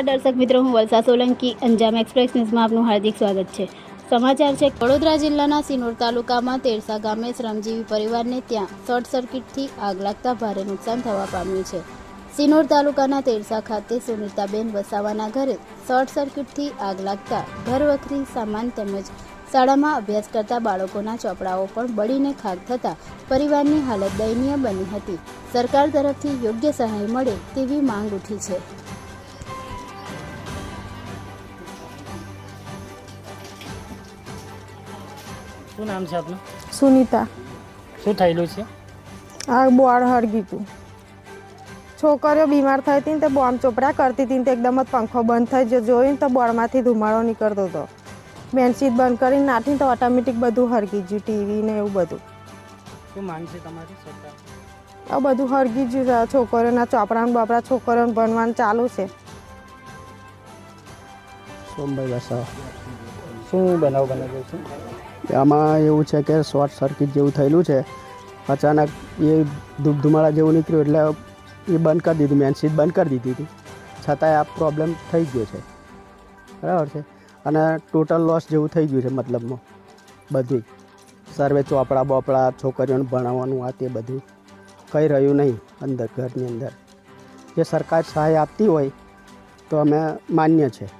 નમસ્કાર દર્શક મિત્રો, હું વલસા સોલંકી, અંજામ એક્સપ્રેસ ન્યૂઝમાં આપનું હાર્દિક સ્વાગત છે. સમાચાર છે, વડોદરા જિલ્લાના સિનોર તાલુકામાં તેરસા ગામે શ્રમજીવી પરિવારને ત્યાં શોર્ટ સર્કિટથી આગ લાગતા ભારે નુકસાન થવા પામ્યું છે. સિનોર તાલુકાના તેરસા ખાતે સુનિતાબેન વસાવાના ઘરે શોર્ટ સર્કિટથી આગ લાગતા ઘર વખરી સામાન તેમજ શાળામાં અભ્યાસ કરતા બાળકોના ચોપડાઓ પણ બળીને ખાક થતાં પરિવારની હાલત દયનીય બની હતી. સરકાર તરફથી યોગ્ય સહાય મળે તેવી માંગ ઉઠી છે. શું નામ છે આપનું? સુનિતા. શું થયેલું છે? આ બોર્ડ હરગી હતું છોકરીઓ બીમાર થઈ હતી ને તે બોમ્બ ચોપડા કરતી હતી ને તે એકદમ જ પંખો બંધ થઈ જો જોઈને તો બોર્ડમાંથી ધુમાડો નીકળતો હતો. બેનશીટ બંધ કરીને નાથી તો ઓટોમેટિક બધું હરગી ગયું ટીવી ને એવું બધું. શું માંગ છે તમારી સરકાર? આ બધું હરગી ગયું છોકરીઓના ચોપડા ને બાપડા છોકરીઓને ભણવાનું ચાલુ છે. સોમભાઈ વસાવા. શું બનાવ બનેલો છે? આમાં એવું છે કે શોર્ટ સર્કિટ જેવું થયેલું છે. અચાનક એ ધૂમધુમાળા જેવું નીકળ્યું એટલે એ બંધ કરી દીધું મેન સ્વિચ બંધ કરી દીધી હતી. છતાંય આ પ્રોબ્લેમ થઈ ગયો છે. બરાબર છે? અને ટોટલ લોસ જેવું થઈ ગયું છે મતલબમાં. બધું સર્વે ચોપડા બોપડા, છોકરીઓને ભણાવવાનું, આ તે બધું કંઈ રહ્યું નહીં અંદર, ઘરની અંદર. જે સરકાર સહાય આપતી હોય તો અમે માન્ય છે.